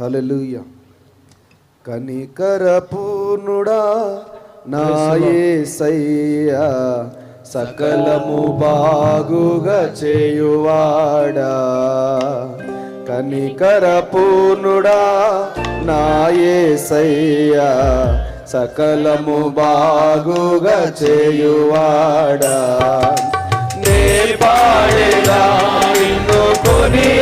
హల్లెలూయ. కనికర పూర్ణుడా నాయసయ్యా సకలము బాగుగా చేయువాడా. కనికర పూర్ణుడా నాయసయ్యా సకలము బాగుగా చేయువాడా. నే పాడేదా నిన్ను కొనియాడేదా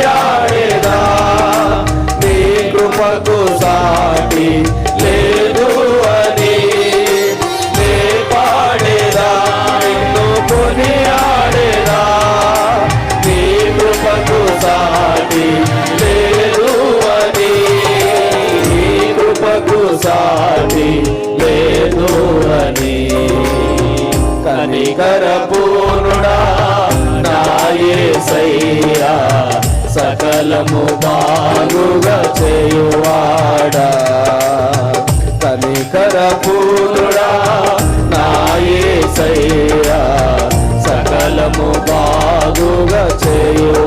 సకలము బాగుగా చేయువాడా? కనికర పూరుడా నాయే సయ్యా సకలము బాగుగా చేయువాడా?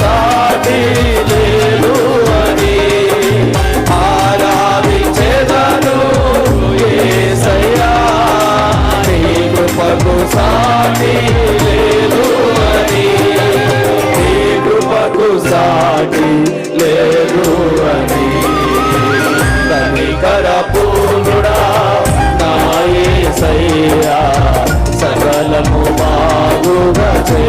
సాటి లేదు అని ఆరాధించెదను యేసయ్యా నీ కృపకు సాటి లేదు అని నీ కృపకు సాటి అని. కనికర పూర్ణుడా సకలము బాగుగా చే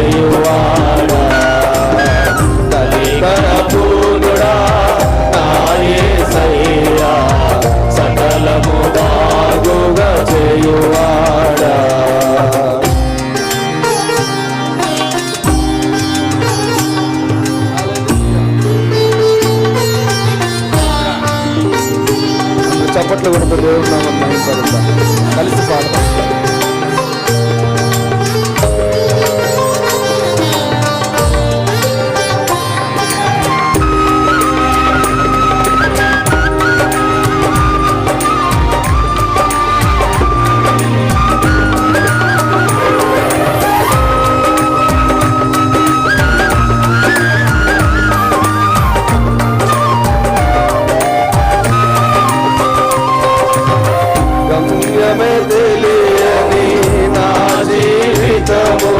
గమ్యమే తెలియని నా జీవితము.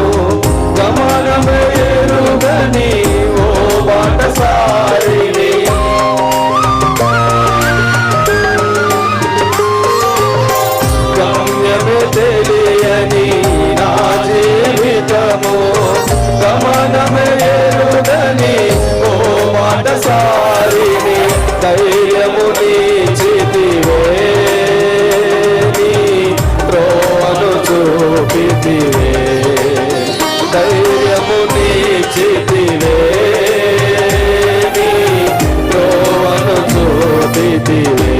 గమనమే ఎరుగని ఓ బాటసారిని గమ్యమే తెలియని నా జీవితము. గమనమే ఎరుగని ఓ బాటసారిని ధైర్య baby.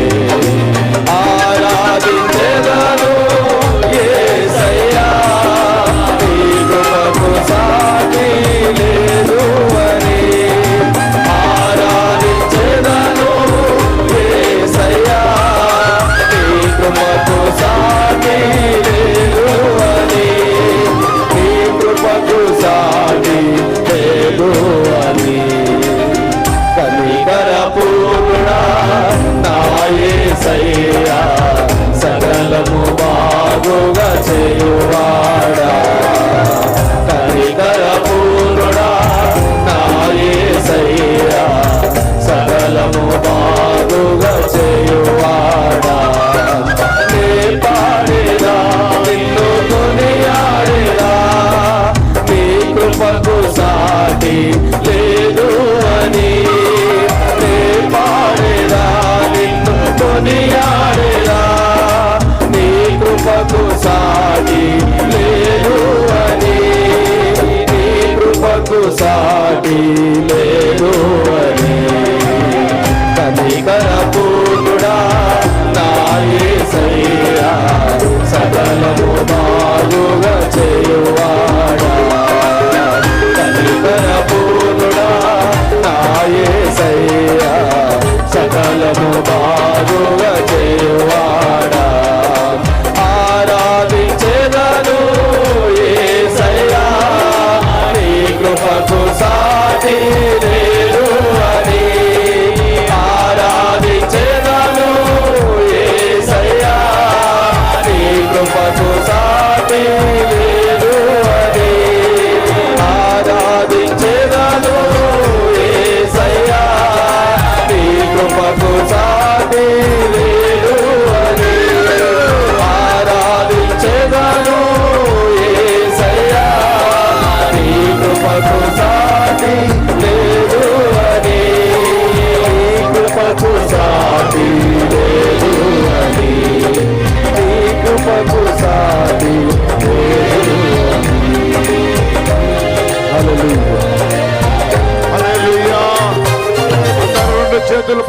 నాయసయ్యా సకలము బాగుగా చేయువాడా. సాటి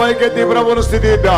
పైకెత్తి ప్రభువును స్థితిద్దాం.